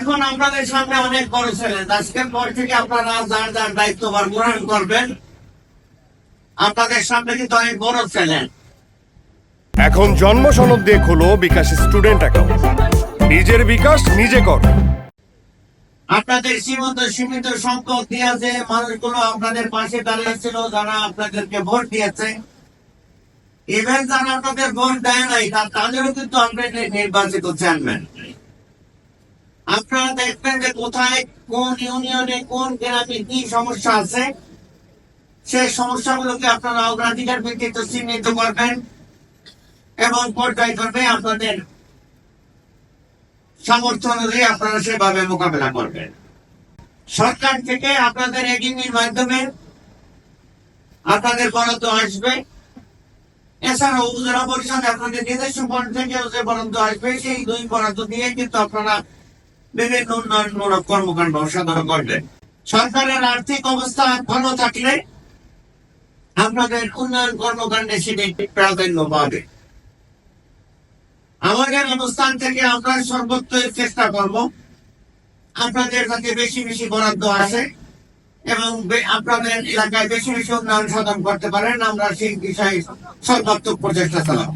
এখন আপনাদের সামনে অনেক বড় চ্যালেঞ্জ। আজকের পর থেকে আপনারা যার যার দায়িত্বভার গ্রহণ করবেন আপনাদের সামনে কিন্তু অনেক বড় চ্যালেঞ্জ। এখন জন্ম সনদ দিয়ে খোলো বিকাশ স্টুডেন্ট অ্যাকাউন্ট। নিজের বিকাশ নিজে কর। আপনাদের সীমিত সীমিত সংখ্যক দিয়ে যে মানুষগুলো আপনাদের পাশে দাঁড়িয়েছিল যারা আপনাদেরকে ভোট দিয়েছে ইভেন যারা আপনাদের ভোট দেয় নাই তাদেরও কিন্তু আপনাদের নির্বাচিত চেয়ারম্যান। আপনারা দেখবেন যে কোথায় কোন ইউনিয়নে কোন গ্রামে কি সমস্যা আছে? সেই সমস্যাগুলোকে আপনারা অগ্রাধিকার ভিত্তিতে চিহ্নিত করবেন এবং পর্যায়ক্রমে আপনাদের সামর্থ্য অনুযায়ী আপনারা সেভাবে মোকাবেলা করবেন। সরকার থেকে আপনাদের এগিনির মাধ্যমে আপনাদের বরাদ্দ আসবে। এছাড়াও উপজেলা পরিষদ আপনাদের নিজস্ব ফন্ড থেকেও যে বরাদ্দ আসবে, সেই দুই বরাদ্দ দিয়ে কিন্তু আপনারা বিভিন্ন উন্নয়নমূলক কর্মকাণ্ড সাধন করবেন সরকারের আর্থিক অবস্থা ভালো থাকলে আপনাদের উন্নয়ন কর্মকাণ্ডে সেটি প্রাধান্য পাবে। আমাদের অবস্থান থেকে আমরা সর্বোচ্চ চেষ্টা করব। আপনাদের কাছে বেশি বেশি বরাদ্দ আছে এবং আপনাদের এলাকায় বেশি বেশি উন্নয়ন সাধন করতে পারেন। আমরা সেই বিষয়ে সর্বাত্মক প্রচেষ্টা চালাবো।